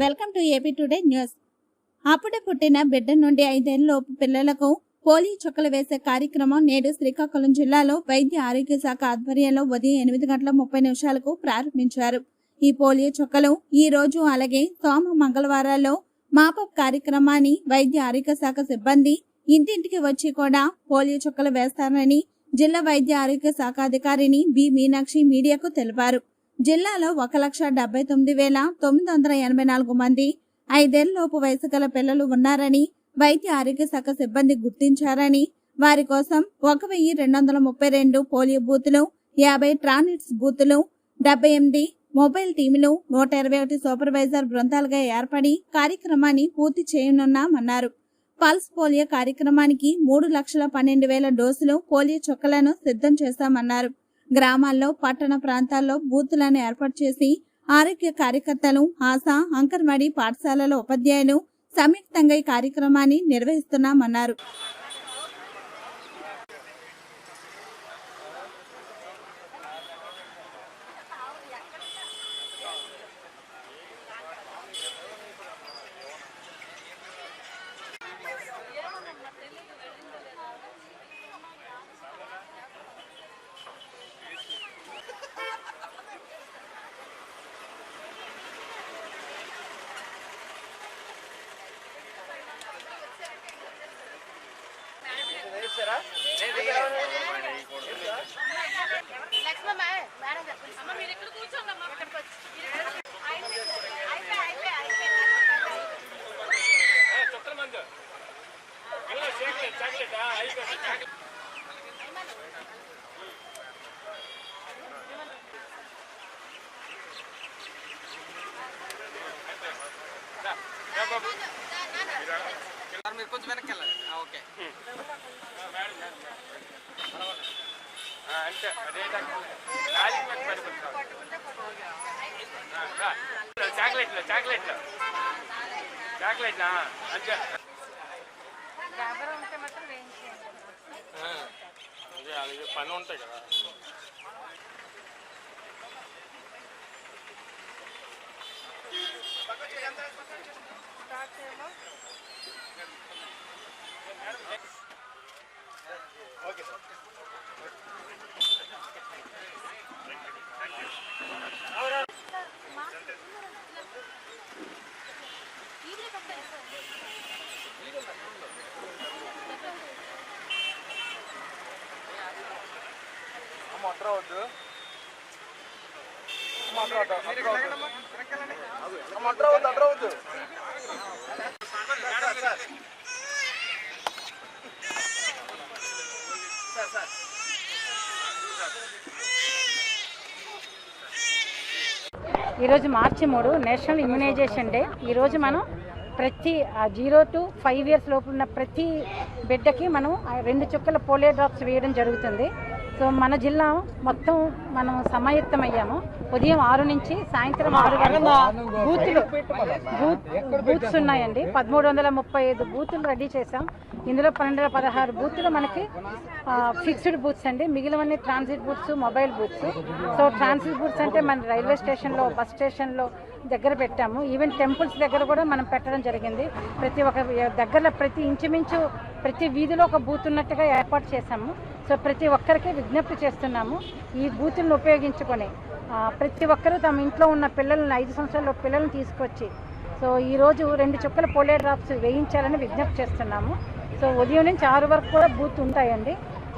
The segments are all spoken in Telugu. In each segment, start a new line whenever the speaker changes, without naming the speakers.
Welcome to AP today news. అప్పుడే పుట్టిన బిడ్డ నుండి ఐదేళ్ళలోపు పిల్లలకు పోలియో చుక్కలు వేసే కార్యక్రమం నేడు శ్రీకాకుళం జిల్లాలో వైద్య ఆరోగ్య శాఖ ఆధ్వర్యంలో ఉదయం ఎనిమిది గంటల ముప్పై నిమిషాలకు ప్రారంభించారు. ఈ పోలియో చుక్కలు ఈ రోజు అలాగే సోమ మంగళవారాల్లో మాపప్ కార్యక్రమాన్ని వైద్య ఆరోగ్య శాఖ సిబ్బంది ఇంటింటికి వచ్చి కూడా పోలియో చుక్కలు వేస్తారని జిల్లా వైద్య ఆరోగ్య శాఖ అధికారిని బి మీనాక్షి మీడియాకు తెలిపారు. జిల్లాలో ఒక లక్ష డెబ్బై తొమ్మిది వేల తొమ్మిది వందల ఎనభై నాలుగు మంది ఐదేళ్ళలోపు వయసు గల పిల్లలు ఉన్నారని వైద్య ఆరోగ్య శాఖ సిబ్బంది గుర్తించారని వారి కోసం ఒక వెయ్యి రెండు వందల ముప్పై రెండు పోలియో బూతులు యాభై ట్రానిట్స్ బూతులు డెబ్బై ఎనిమిది మొబైల్ టీములు నూట ఇరవై ఒకటి సూపర్వైజర్ బృందాలుగా ఏర్పడి కార్యక్రమాన్ని పూర్తి చేయనున్నామన్నారు. పల్స్ పోలియో కార్యక్రమానికి మూడు లక్షల పన్నెండు వేల డోసులు పోలియో చుక్కలను సిద్ధం చేశామన్నారు. గ్రామాల్లో పట్టణ ప్రాంతాల్లో బూతులను ఏర్పాటు చేసి ఆరోగ్య కార్యకర్తలు ఆశా అంగన్వాడీ పాఠశాలల ఉపాధ్యాయులు సంయుక్తంగా ఈ కార్యక్రమాన్ని నిర్వహిస్తున్నామన్నారు.
మీరు
కొంచెం వెనక్కి వెళ్ళండి. ఆ, ఓకే.
అంటే అదే నాలుగు మంది పడుకుంటాం చాక్లెట్లు చాక్లెట్లు. చాక్లెట్లా? అంటే అది పని ఉంటాయి కదా.
మీరు ఇక్కడ
ఈరోజు మార్చి మూడు నేషనల్ ఇమ్యునైజేషన్ డే. ఈరోజు మనం ప్రతి జీరో టు ఫైవ్ ఇయర్స్ లోపు ఉన్న ప్రతి బిడ్డకి మనం రెండు చుక్కల పోలియో డ్రాప్స్ వేయడం జరుగుతుంది. సో మన జిల్లా మొత్తం మనం సమాయత్తమయ్యాము ఉదయం ఆరు నుంచి సాయంత్రం ఆరు వరకు బూతులు బూత్ బూత్స్ ఉన్నాయండి. పదమూడు వందల ముప్పై ఐదు బూతులు రెడీ చేసాం ఇందులో పన్నెండు వందల పదహారు బూతులు మనకి ఫిక్స్డ్ బూత్స్ అండి. మిగిలినవన్నీ transit booths mobile booths. So transit booths అంటే మన రైల్వే స్టేషన్లో బస్ స్టేషన్లో దగ్గర పెట్టాము. ఈవెన్ టెంపుల్స్ దగ్గర కూడా మనం పెట్టడం జరిగింది. ప్రతి ఒక్క దగ్గరలో ప్రతి ఇంచుమించు ప్రతి వీధిలో ఒక బూత్ ఉన్నట్టుగా ఏర్పాటు చేశాము. సో ప్రతి ఒక్కరికి విజ్ఞప్తి చేస్తున్నాము ఈ బూతులను ఉపయోగించుకొని. ప్రతి ఒక్కరూ తమ ఇంట్లో ఉన్న పిల్లలను ఐదు సంవత్సరాల పిల్లల్ని తీసుకొచ్చి సో ఈరోజు రెండు చుక్కల పోలియో డ్రాప్స్ వేయించాలని విజ్ఞప్తి చేస్తున్నాము. సో ఉదయం నుంచి ఆరు వరకు కూడా బూత్ ఉంటాయండి.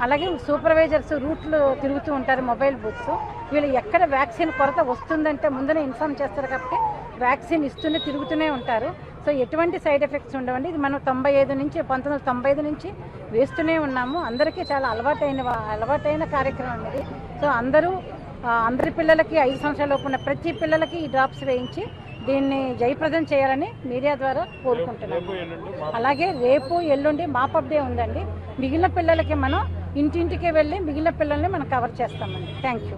అలాగే సూపర్వైజర్స్ రూట్లు తిరుగుతూ ఉంటారు మొబైల్ బూత్స్. వీళ్ళు ఎక్కడ వ్యాక్సిన్ కొరత వస్తుందంటే ముందునే ఇన్ఫామ్ చేస్తారు కాబట్టి వ్యాక్సిన్ ఇస్తూనే తిరుగుతూనే ఉంటారు. సో ఎటువంటి సైడ్ ఎఫెక్ట్స్ ఉండవండి. ఇది మనం తొంభై ఐదు నుంచి పంతొమ్మిది వందల తొంభై ఐదు నుంచి వేస్తూనే ఉన్నాము. అందరికీ చాలా అలవాటైన అలవాటైన కార్యక్రమం ఇది. సో అందరూ అందరి పిల్లలకి ఐదు సంవత్సరాల లోపు ఉన్న ప్రతి పిల్లలకి ఈ డ్రాప్స్ వేయించి దీన్ని జయప్రదం చేయాలని మీడియా ద్వారా కోరుకుంటున్నాను అలాగే రేపు ఎల్లుండి మాపప్ డే ఉందండి. మిగిలిన పిల్లలకి మనం ఇంటింటికి వెళ్ళి మిగిలిన పిల్లల్ని మనం కవర్ చేస్తామండి. Thank you